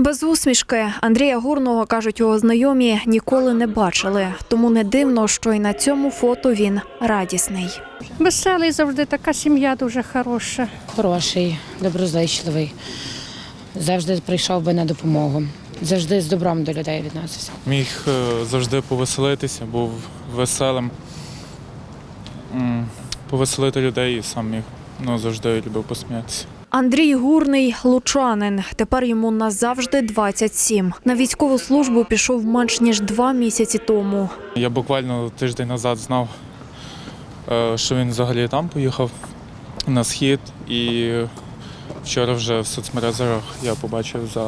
Без усмішки Андрія Гурного, кажуть його знайомі, ніколи не бачили. Тому не дивно, що і на цьому фото він радісний. Веселий завжди, така сім'я дуже хороша. Хороший, доброзичливий. Завжди прийшов би на допомогу. Завжди з добром до людей відносився. Міг е, завжди повеселитися, був веселим. Повеселити людей і сам міг ну, завжди любив посміятися. Андрій Гурний лучанин. Тепер йому назавжди 27. На військову службу пішов менш ніж два місяці тому. Я буквально тиждень назад знав, е, що він взагалі там поїхав на схід, і вчора вже в соцмережах я побачив за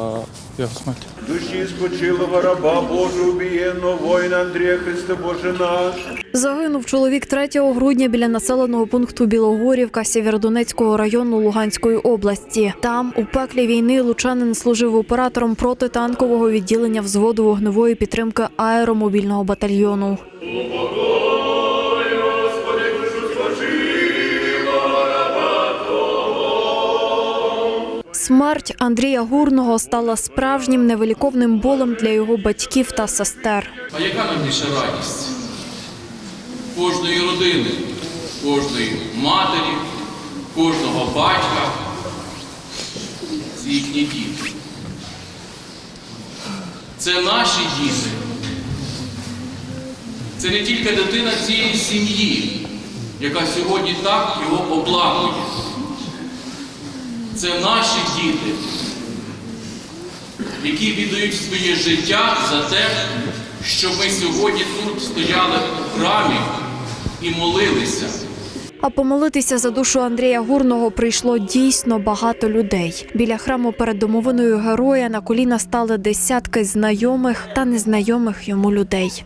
його смерть. Душі спочилого раба Божого убієнного воїна Андрія Христе Боже наш. Загинув чоловік 3 грудня біля населеного пункту Білогорівка Сєвєродонецького району Луганської області. Там, у пеклі війни, лучанин служив оператором протитанкового відділення взводу вогневої підтримки аеромобільного батальйону. Смерть Андрія Гурного стала справжнім невиліковним болем для його батьків та сестер. А яка найбільша радість? Кожної родини, кожної матері, кожного батька це їхні діти. Це наші діти. Це не тільки дитина цієї сім'ї, яка сьогодні так його оплакує. Це наші діти, які віддають своє життя за те, щоб ми сьогодні тут стояли у храмі і молилися. А помолитися за душу Андрія Гурного прийшло дійсно багато людей. Біля храму перед домовиною героя на коліна стали десятки знайомих та незнайомих йому людей.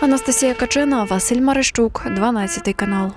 Анастасія Качина, Василь Марищук, 12 канал.